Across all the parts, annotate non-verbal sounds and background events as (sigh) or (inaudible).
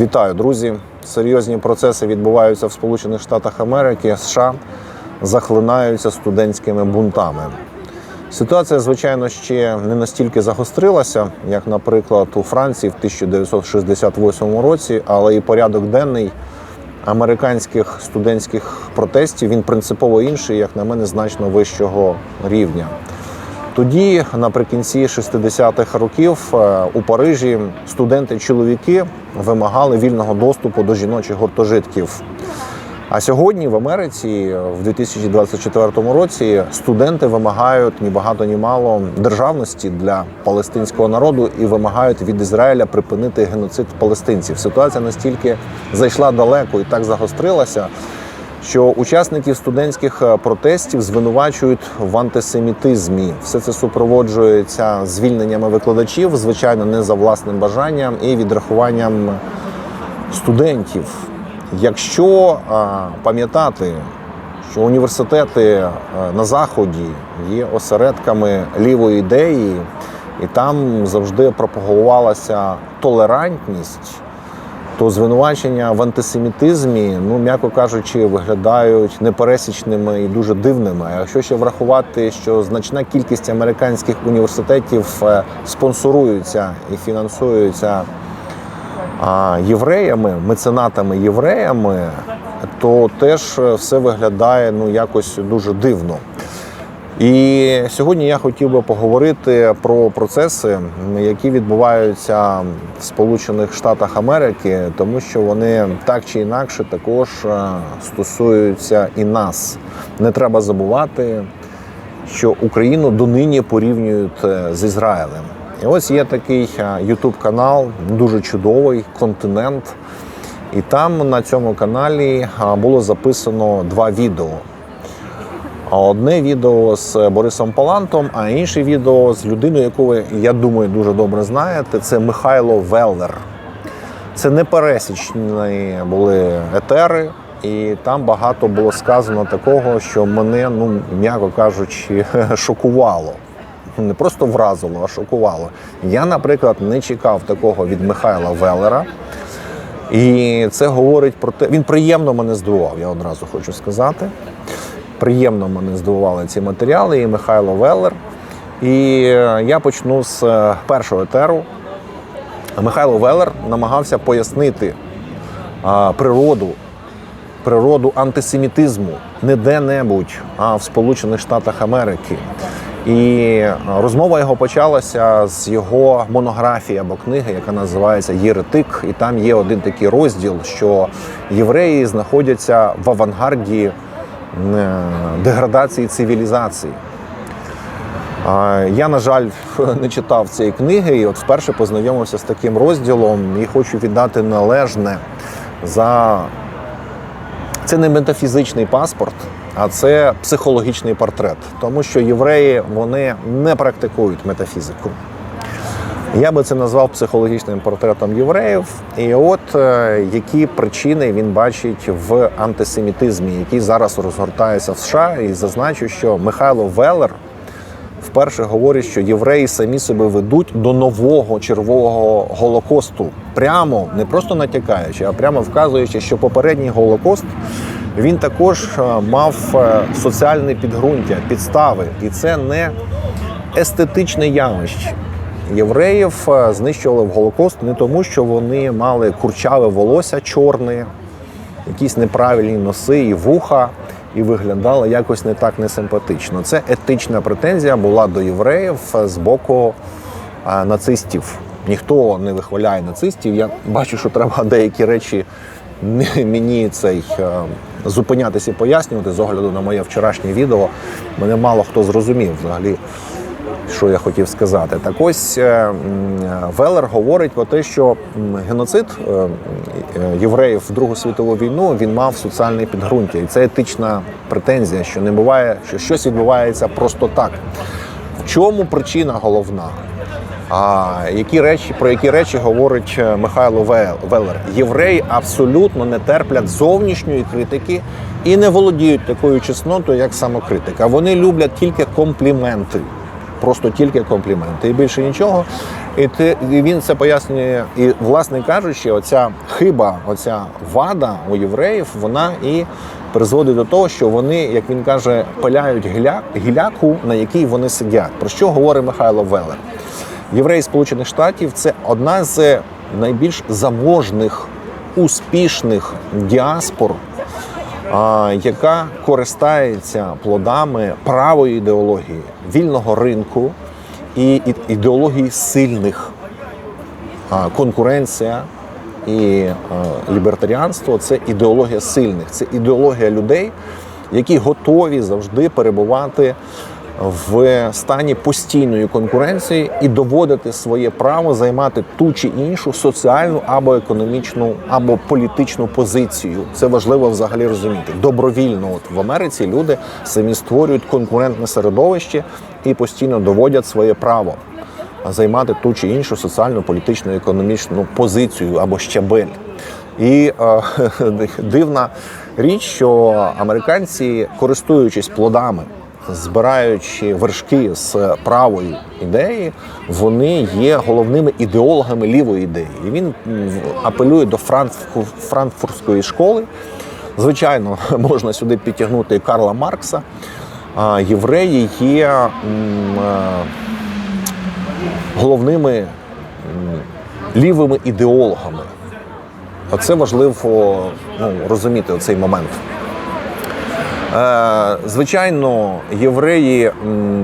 Вітаю, друзі! Серйозні процеси відбуваються в Сполучених Штатах Америки. США захлинаються студентськими бунтами. Ситуація, звичайно, ще не настільки загострилася, як, наприклад, у Франції в 1968 році, але і порядок денний американських студентських протестів він принципово інший, як на мене, значно вищого рівня. Тоді, наприкінці 60-х років, е, у Парижі студенти-чоловіки вимагали вільного доступу до жіночих гуртожитків. А сьогодні в Америці, в 2024 році, студенти вимагають ні багато ні мало державності для палестинського народу і вимагають від Ізраїля припинити геноцид палестинців. Ситуація настільки зайшла далеко і так загострилася, що учасників студентських е, протестів звинувачують в антисемітизмі. Все це супроводжується звільненнями викладачів, звичайно, не за власним бажанням і відрахуванням студентів. Якщо а, пам'ятати, що університети а, на заході є осередками лівої ідеї, і там завжди пропагувалася толерантність, то звинувачення в антисемітизмі, ну м'яко кажучи, виглядають непересічними і дуже дивними. А якщо ще врахувати, що значна кількість американських університетів е, спонсоруються і фінансуються євреями, меценатами євреями, то теж все виглядає ну якось дуже дивно. І сьогодні я хотів би поговорити про процеси, які відбуваються в Сполучених Штатах Америки, тому що вони так чи інакше також е, стосуються і нас. Не треба забувати, що Україну донині порівнюють е, з Ізраїлем. І ось є такий Ютуб канал, дуже чудовий континент. І там на цьому каналі було записано два відео. Одне відео з Борисом Палантом, а інше відео з людиною, яку ви, я думаю, дуже добре знаєте, це Михайло Веллер. Це непересічні були етери, і там багато було сказано такого, що мене, ну м'яко кажучи, (laughs) шокувало. Не просто вразило, а шокувало. Я, наприклад, не чекав такого від Михайла Веллера. І це говорить про те, він приємно мене здивував, я одразу хочу сказати. Приємно мене здивували ці матеріали, і Михайло Веллер. І я почну з е, першого етеру. Михайло Веллер намагався пояснити природу, природу антисемітизму не де-небудь, а в Сполучених Штатах Америки. І розмова його почалася з його монографії або книги, яка називається Єретик. І там є один такий розділ, що євреї знаходяться в авангарді е, деградації цивілізації. Я, на жаль, (laughs) не читав цієї книги, і от вперше познайомився з таким розділом і хочу віддати належне за це не метафізичний паспорт, а це психологічний портрет, тому що євреї вони не практикують метафізику. Я би це назвав психологічним портретом євреїв. І от е, які причини він бачить в антисемітизмі, який зараз розгортається в США, і зазначу, що Михайло Веллер вперше говорить, що євреї самі себе ведуть до нового червового голокосту, прямо не просто натякаючи, а прямо вказуючи, що попередній голокост він також е, мав е, соціальне підґрунтя, підстави, і це не естетичне явище. Євреїв е, знищували в Голокост не тому, що вони мали курчаве волосся чорне, якісь неправильні носи і вуха, і виглядали якось не так несимпатично. Це етична претензія була до євреїв з боку а, нацистів. Ніхто не вихваляє нацистів. Я бачу, що треба (laughs) деякі речі не- мені цей е, зупинятися і пояснювати з огляду на моє вчорашнє відео. Мене мало хто зрозумів взагалі що я хотів сказати. Так ось е, Велер говорить про те, що геноцид е, е, євреїв в Другу світову війну він мав соціальне підґрунтя, і це етична претензія, що не буває, що щось відбувається просто так. В чому причина головна? А які речі про які речі говорить Михайло Вел- Веллер? Євреї абсолютно не терплять зовнішньої критики і не володіють такою чеснотою, як самокритика. Вони люблять тільки компліменти просто тільки компліменти і більше нічого. І, ти, і він це пояснює. І, власне кажучи, оця хиба, оця вада у євреїв, вона і призводить до того, що вони, як він каже, пиляють гіля, гіляку, на якій вони сидять. Про що говорить Михайло Велер? Євреї Сполучених Штатів це одна з найбільш заможних, успішних діаспор, яка користається плодами правої ідеології, вільного ринку і ідеології сильних. Конкуренція і лібертаріанство це ідеологія сильних, це ідеологія людей, які готові завжди перебувати в стані постійної конкуренції і доводити своє право займати ту чи іншу соціальну або економічну, або політичну позицію. Це важливо взагалі розуміти. Добровільно, от в Америці люди самі створюють конкурентне середовище і постійно доводять своє право займати ту чи іншу соціальну, політичну, економічну позицію або щабель. І е, (laughs) дивна річ, що американці, користуючись плодами, збираючи вершки з правої ідеї, вони є головними ідеологами лівої ідеї. І він апелює до франкфуртської школи. Звичайно, (laughs) можна сюди підтягнути і Карла Маркса. Євреї є е, головними лівими ідеологами. Оце важливо ну, розуміти цей момент. Е, Звичайно, євреї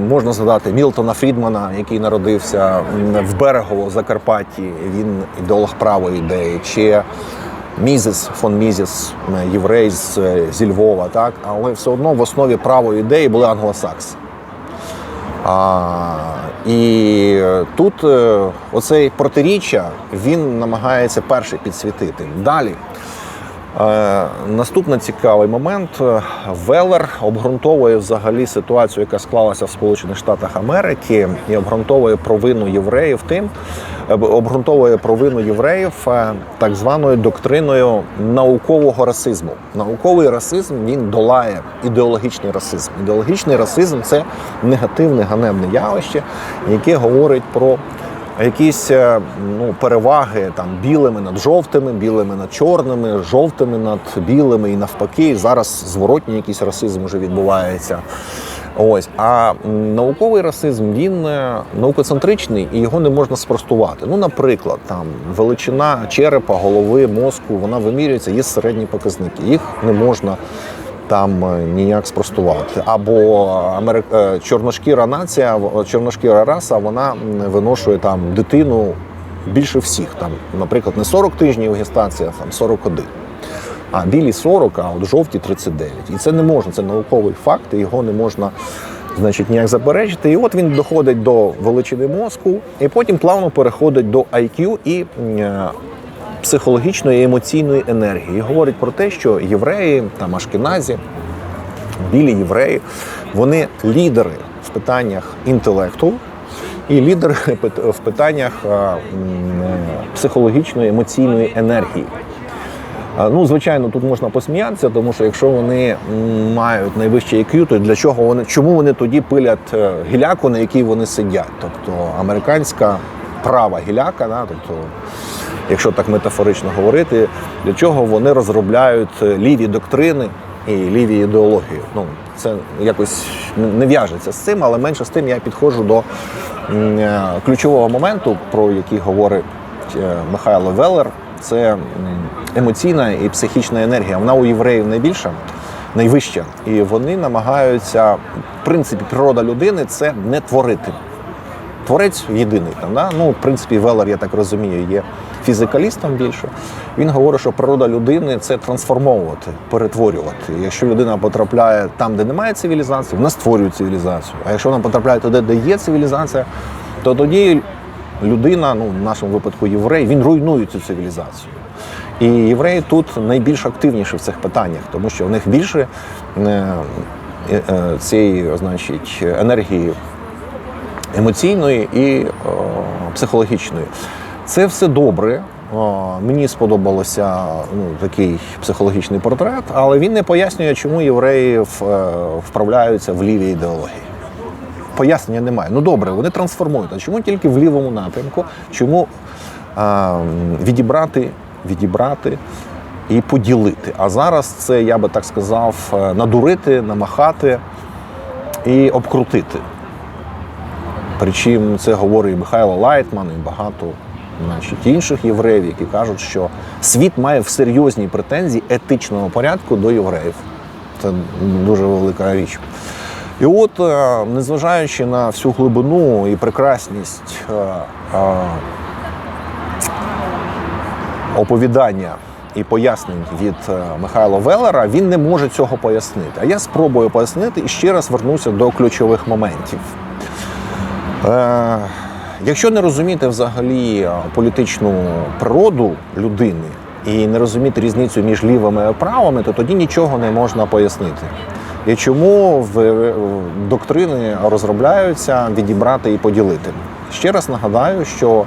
можна згадати Мілтона Фрідмана, який народився в Берегово Закарпатті. Він ідеолог правої ідеї, чи Мізес фон Мізес, м, єврей з, е, зі Львова, так але все одно в основі правої ідеї були англосакси. А, і тут е, оцей протиріччя він намагається перший підсвітити. Далі. Е, наступний цікавий момент. Велер обґрунтовує взагалі ситуацію, яка склалася в Сполучених Штатах Америки, і обґрунтовує провину євреїв тим, е, обґрунтовує провину євреїв е, так званою доктриною наукового расизму. Науковий расизм він долає ідеологічний расизм. Ідеологічний расизм це негативне ганебне явище, яке говорить про якісь е, ну, переваги там білими над жовтими, білими над чорними, жовтими над білими і навпаки. Зараз зворотній якийсь расизм вже відбувається. Ось, а науковий расизм він е, наукоцентричний і його не можна спростувати. Ну, наприклад, там величина черепа, голови, мозку, вона вимірюється, є середні показники. Їх не можна там е, ніяк спростувати. Або америк... е, чорношкіра нація, чорношкіра раса, вона виношує там дитину більше всіх. Там, наприклад, не 40 тижнів гестація, там 41. А білі 40, а от жовті 39. І це не можна, це науковий факт, і його не можна значить, ніяк заперечити. І от він доходить до величини мозку, і потім плавно переходить до IQ і е, психологічної і емоційної енергії. Говорить про те, що євреї там ашкеназі, білі євреї, вони лідери в питаннях інтелекту і лідери в питаннях е, е, психологічної емоційної енергії. Ну, звичайно, тут можна посміятися, тому що якщо вони мають найвищий IQ, то для чого вони чому вони тоді пилять е, гіляку, на якій вони сидять? Тобто американська права гіляка, да, тобто, якщо так метафорично говорити, для чого вони розробляють е, ліві доктрини і ліві ідеології? Ну, це якось не в'яжеться з цим, але менше з тим я підходжу до е, ключового моменту, про який говорить е, Михайло Велер. Це емоційна і психічна енергія. Вона у євреїв найбільша, найвища. І вони намагаються, в принципі, природа людини це не творити. Творець єдиний там. Да? Ну, в принципі, Велер, я так розумію, є фізикалістом більше. Він говорить, що природа людини це трансформовувати, перетворювати. Якщо людина потрапляє там, де немає цивілізації, вона створює цивілізацію. А якщо вона потрапляє туди, де є цивілізація, то тоді людина, ну в нашому випадку єврей, він руйнує цю цивілізацію. І євреї тут найбільш активніші в цих питаннях, тому що в них більше е, е, цієї, значить, енергії емоційної і е, психологічної. Це все добре. Мені сподобалося ну, такий психологічний портрет, але він не пояснює, чому євреї е, вправляються в ліві ідеології. пояснення немає. Ну добре, вони трансформують. А чому тільки в лівому напрямку? Чому а, відібрати, відібрати і поділити? А зараз це, я би так сказав, е, надурити, намахати і обкрутити. Причому це говорить і Михайло Лайтман і багато значить, інших євреїв, які кажуть, що світ має в серйозній претензії етичного порядку до євреїв. Це дуже велика річ. І от, е, незважаючи на всю глибину і прекрасність е, е, оповідання і пояснень від Михайла Велера, він не може цього пояснити. А я спробую пояснити і ще раз вернуся до ключових моментів. Якщо не розуміти взагалі е, політичну природу людини і не розуміти різницю між лівими і правими, то тоді нічого не можна пояснити. І чому в е, доктрини розробляються відібрати і поділити? Ще раз нагадаю, що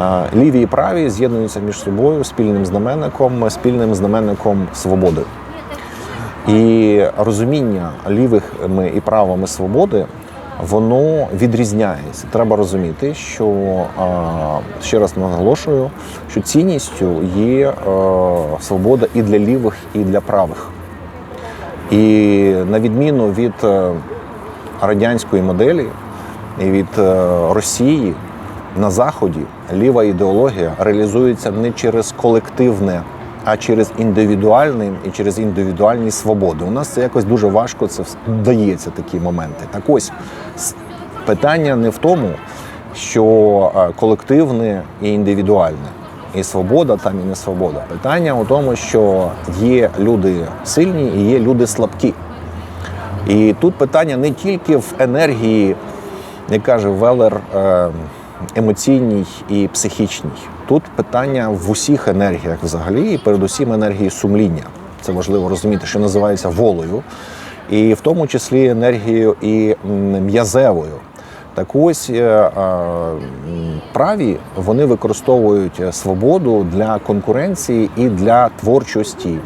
е, ліві і праві з'єднуються між собою спільним знаменником, спільним знаменником свободи. І розуміння лівими і правими свободи воно відрізняється. Треба розуміти, що ще раз наголошую, що цінністю є е, свобода і для лівих, і для правих. І на відміну від е, радянської моделі і від е, Росії на Заході ліва ідеологія реалізується не через колективне, а через індивідуальне і через індивідуальні свободи. У нас це якось дуже важко це вдається такі моменти. Так ось питання не в тому, що е, колективне і індивідуальне. І свобода там і не свобода. Питання у тому, що є люди сильні і є люди слабкі. І тут питання не тільки в енергії, як каже Велер, е, емоційній і психічній. Тут питання в усіх енергіях взагалі, і передусім енергії сумління. Це важливо розуміти, що називається волею, і в тому числі енергією і м'язевою. Так ось е, праві вони використовують е, свободу для конкуренції і для творчості.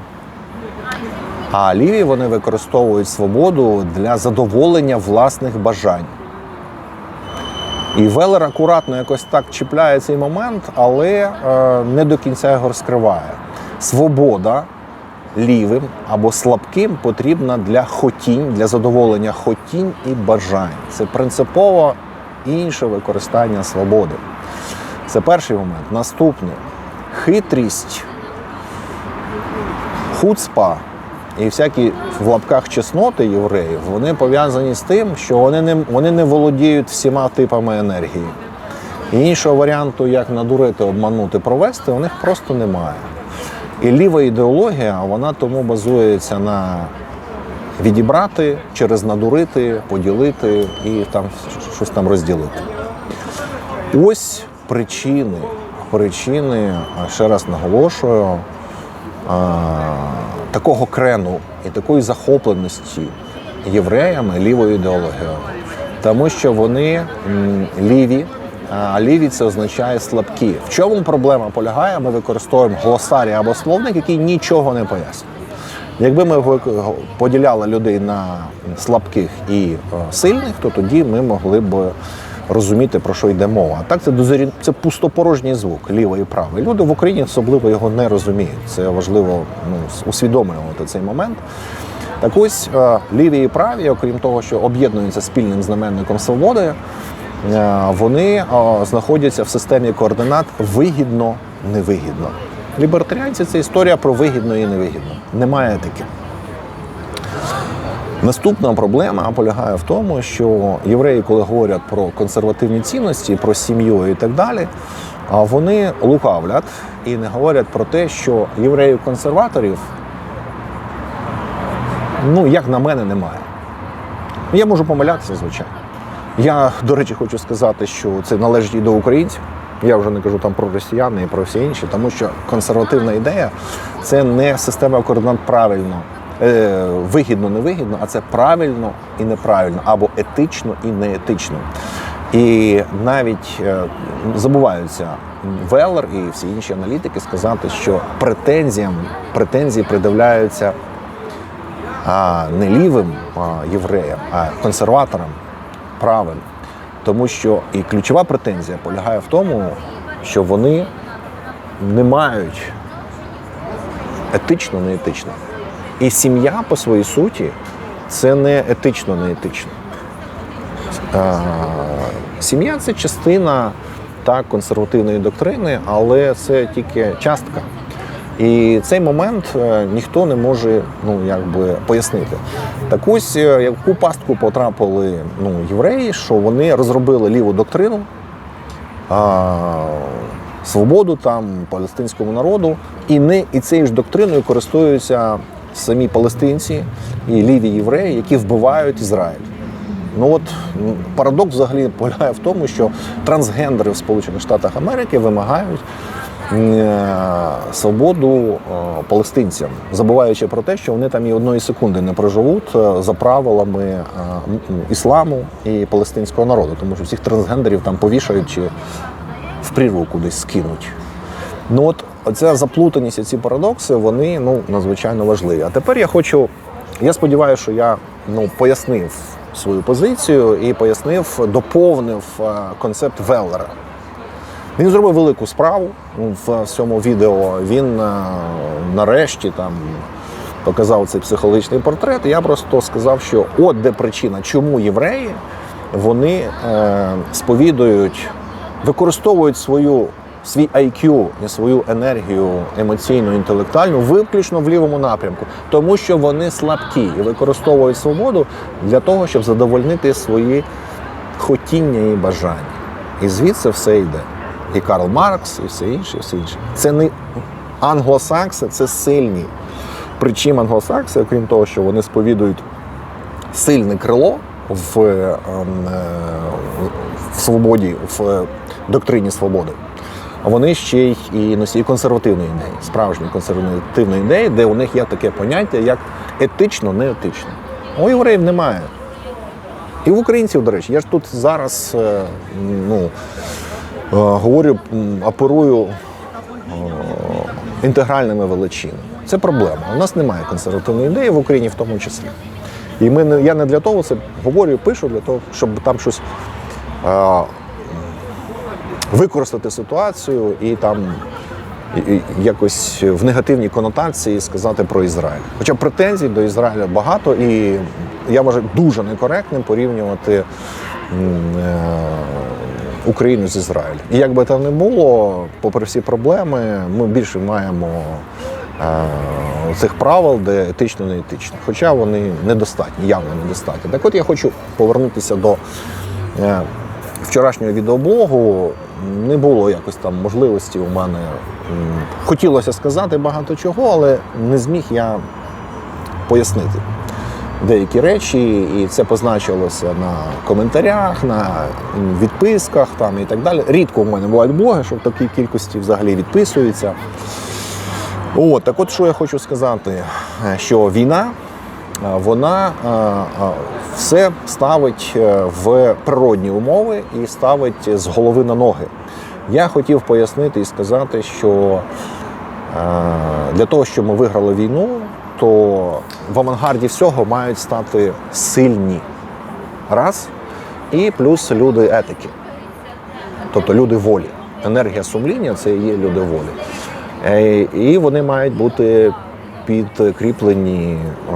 А ліві вони використовують свободу для задоволення власних бажань. І Велер акуратно якось так чіпляє цей момент, але е, не до кінця його розкриває. Свобода лівим або слабким потрібна для хотінь, для задоволення хотінь і бажань. Це принципово інше використання свободи. Це перший момент. Наступний хитрість, хуцпа і всякі в лапках чесноти євреїв, вони пов'язані з тим, що вони не, вони не володіють всіма типами енергії. І іншого варіанту, як надурити, обманути, провести, у них просто немає. І ліва ідеологія, вона тому базується на відібрати, через надурити, поділити і там щось там розділити. Ось причини, причини, ще раз наголошую, такого крену і такої захопленості євреями лівою ідеологією. Тому що вони ліві, а ліві це означає слабкі. В чому проблема полягає? Ми використовуємо глосарій або словник, який нічого не пояснює. Якби ми поділяли людей на слабких і е, сильних, то тоді ми могли б розуміти, про що йде мова. А так це дозорі... це пустопорожній звук, лівий і правий. Люди в Україні особливо його не розуміють. Це важливо ну, усвідомлювати цей момент. Так ось е, ліві і праві, окрім того, що об'єднуються спільним знаменником свободи, е, вони е, знаходяться в системі координат вигідно, невигідно. Лібертаріанці це історія про вигідно і невигідно. Немає етики. Наступна проблема полягає в тому, що євреї, коли говорять про консервативні цінності, про сім'ю і так далі, вони лукавлять і не говорять про те, що євреїв-консерваторів, ну, як на мене, немає. Я можу помилятися, звичайно. Я, до речі, хочу сказати, що це належить і до українців. Я вже не кажу там про росіян і про всі інші, тому що консервативна ідея це не система координат правильно, е, вигідно, невигідно, а це правильно і неправильно, або етично і неетично. І навіть е, забуваються Велер і всі інші аналітики сказати, що претензіям претензії придивляються не лівим євреям, а консерваторам правильно. Тому що і ключова претензія полягає в тому, що вони не мають етично, не етично. І сім'я по своїй суті це не етично, не етично. Сім'я це частина так, консервативної доктрини, але це тільки частка. І цей момент е, ніхто не може ну, якби, пояснити. Так ось, е, яку пастку потрапили ну, євреї, що вони розробили ліву доктрину, а, свободу там палестинському народу, і не і цією ж доктриною користуються самі палестинці і ліві євреї, які вбивають Ізраїль. Ну от парадокс взагалі полягає в тому, що трансгендери в Сполучених Штатах Америки вимагають е, свободу е, палестинцям, забуваючи про те, що вони там і одної секунди не проживуть е, за правилами ісламу і палестинського народу, тому що всіх трансгендерів там повішають чи в прірву кудись скинуть. Ну от оця заплутаність, і ці парадокси, вони ну надзвичайно важливі. А тепер я хочу. Я сподіваюся, що я ну пояснив свою позицію і пояснив, доповнив е, концепт Веллера. Він зробив велику справу в цьому відео. Він е, нарешті там показав цей психологічний портрет. Я просто сказав, що от де причина, чому євреї вони е, сповідують, використовують свою. Свій IQ і свою енергію емоційну, інтелектуальну виключно в лівому напрямку, тому що вони слабкі і використовують свободу для того, щоб задовольнити свої хотіння і бажання. І звідси все йде. І Карл Маркс, і все інше, і все інше. Це не англосакси, це сильні. Причим англосакси, окрім того, що вони сповідують сильне крило в, е, е, в свободі, в доктрині свободи. А вони ще й і носії консервативної ідеї, справжньої консервативної ідеї, де у них є таке поняття, як етично, не етично. У євреїв немає. І в українців, до речі, я ж тут зараз е, ну, е, говорю, оперую е, інтегральними величинами. Це проблема. У нас немає консервативної ідеї в Україні в тому числі. І ми я не для того це говорю, пишу, для того, щоб там щось використати ситуацію і там якось в негативній конотації сказати про Ізраїль. Хоча претензій до Ізраїля багато, і я вважаю дуже некоректним порівнювати е, Україну з Ізраїлем. І як би там не було, попри всі проблеми, ми більше маємо е, цих правил, де етично не етично. Хоча вони недостатні, явно недостатні. Так от я хочу повернутися до е, вчорашнього відеоблогу. Не було якось там можливості у мене. Хотілося сказати багато чого, але не зміг я пояснити деякі речі, і це позначилося на коментарях, на відписках там і так далі. Рідко у мене бувають блоги, що в такій кількості взагалі відписуються. От, так от що я хочу сказати, е, що війна, вона все ставить е, в природні умови і ставить з голови на ноги. Я хотів пояснити і сказати, що е, для того, щоб ми виграли війну, то в авангарді всього мають стати сильні раз, і плюс люди етики, тобто люди волі. Енергія сумління це і є люди волі. Е, І вони мають бути підкріплені е,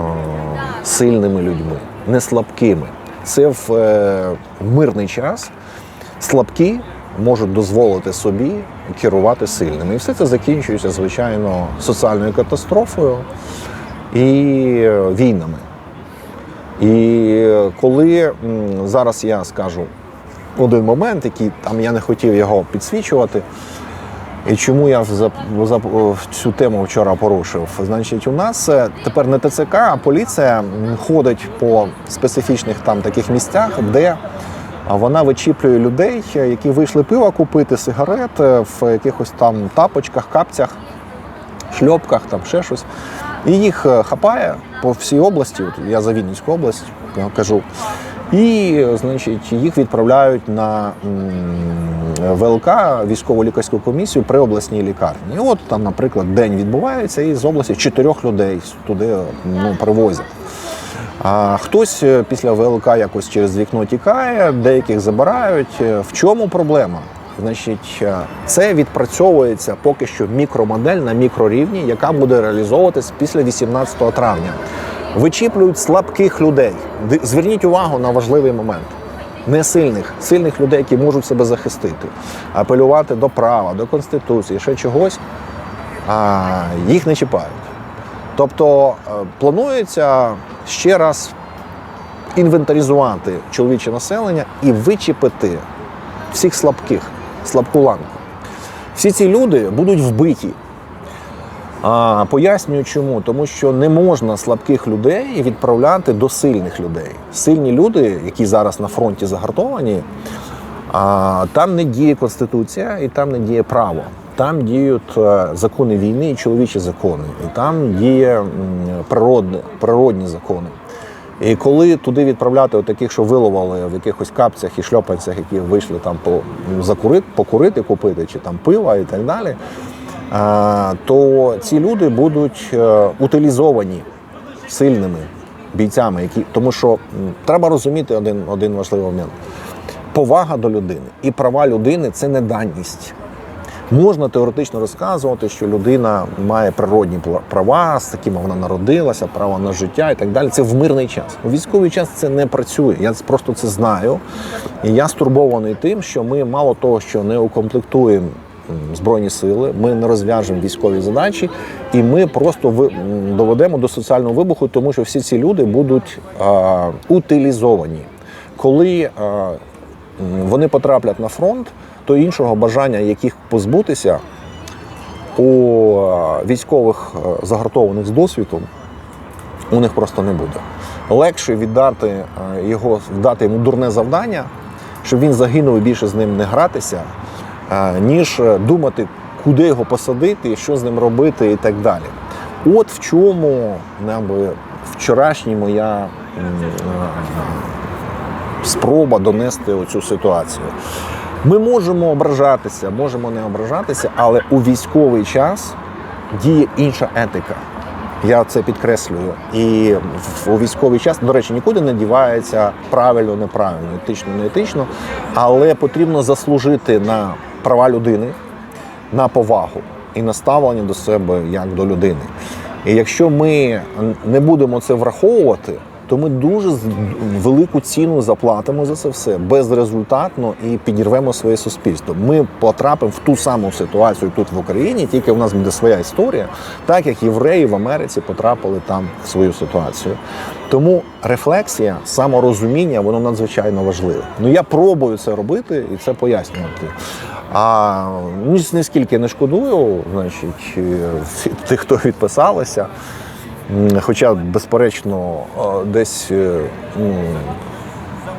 сильними людьми, не слабкими. Це в е, мирний час слабкі можуть дозволити собі керувати сильними. І все це закінчується, звичайно, соціальною катастрофою і е, війнами. І коли зараз я скажу один момент, який там я не хотів його підсвічувати. І чому я за, цю тему вчора порушив? Значить, у нас е, тепер не ТЦК, а поліція ходить по специфічних там таких місцях, де вона вичіплює людей, е, які вийшли пива купити, сигарет е, в якихось там тапочках, капцях, шльопках, там ще щось. І їх е, хапає по всій області. Я за Вінницьку область е, кажу. І, значить, їх відправляють на ВЛК військово лікарську комісію при обласній лікарні. І от там, наприклад, день відбувається, і з області чотирьох людей туди ну, привозять. А хтось е, після ВЛК якось через вікно тікає, деяких забирають. Е, В чому проблема? Значить, е, це відпрацьовується поки що мікромодель на мікрорівні, яка буде реалізовуватись після 18 травня. Вичіплюють слабких людей. Зверніть увагу на важливий момент. Не сильних, сильних людей, які можуть себе захистити, апелювати до права, до конституції, ще чогось, а їх не чіпають. Тобто е, планується ще раз інвентаризувати чоловіче населення і вичепити всіх слабких, слабку ланку. Всі ці люди будуть вбиті. А, пояснюю чому. Тому що не можна слабких людей відправляти до сильних людей. Сильні люди, які зараз на фронті загартовані, а, там не діє конституція і там не діє право. Там діють е, закони війни і чоловічі закони, і там діє природне, природні закони. І коли туди відправляти от таких, що виловили в якихось капцях і шльопанцях, які вийшли там по закурити, покурити, купити, чи там пива і так далі, то ці люди будуть е, утилізовані сильними бійцями, які тому що треба розуміти один, один важливий момент: повага до людини і права людини це не даність. Можна теоретично розказувати, що людина має природні права, з такими вона народилася, право на життя і так далі. Це в мирний час. У військовий час це не працює. Я просто це знаю. І я стурбований тим, що ми мало того, що не укомплектуємо збройні сили, ми не розв'яжемо військові задачі, і ми просто доведемо до соціального вибуху, тому що всі ці люди будуть а, утилізовані. Коли а, вони потраплять на фронт, то іншого бажання яких позбутися у військових загартованих з досвідом у них просто не буде. Легше віддати його, дати йому дурне завдання, щоб він загинув і більше з ним не гратися, ніж е, думати, куди його посадити, що з ним робити і так далі. От в чому наби, вчорашня моя е, спроба донести оцю ситуацію. Ми можемо ображатися, можемо не ображатися, але у військовий час діє інша етика. Я це підкреслюю. І у військовий час, до речі, нікуди не дівається правильно, неправильно, етично, не етично, але потрібно заслужити на права людини, на повагу і на ставлення до себе як до людини. І якщо ми не будемо це враховувати, то ми дуже велику ціну заплатимо за це все безрезультатно і підірвемо своє суспільство. Ми потрапимо в ту саму ситуацію тут в Україні, тільки у нас буде своя історія, так як євреї в Америці потрапили там в свою ситуацію. Тому рефлексія, саморозуміння, воно надзвичайно важливе. Ну я пробую це робити і це пояснювати. А ні- ніскільки не шкодую, значить, е, тих, хто відписалися. Хоча, безперечно, е, десь е,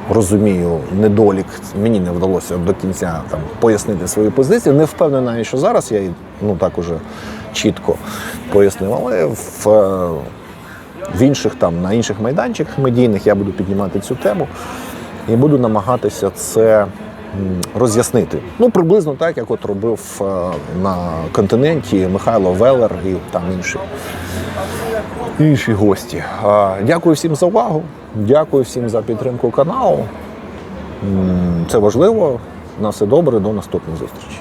розумію недолік, мені не вдалося до кінця там пояснити свою позицію. Не впевнений, навіть, що зараз я її, ну так уже чітко пояснив, але в, в інших там на інших майданчиках медійних я буду піднімати цю тему і буду намагатися це роз'яснити. Ну, приблизно так, як от робив е, на континенті Михайло Велер і там інші інші гості. Дякую всім за увагу. Дякую всім за підтримку каналу. Це важливо. На все добре, до наступних зустрічей.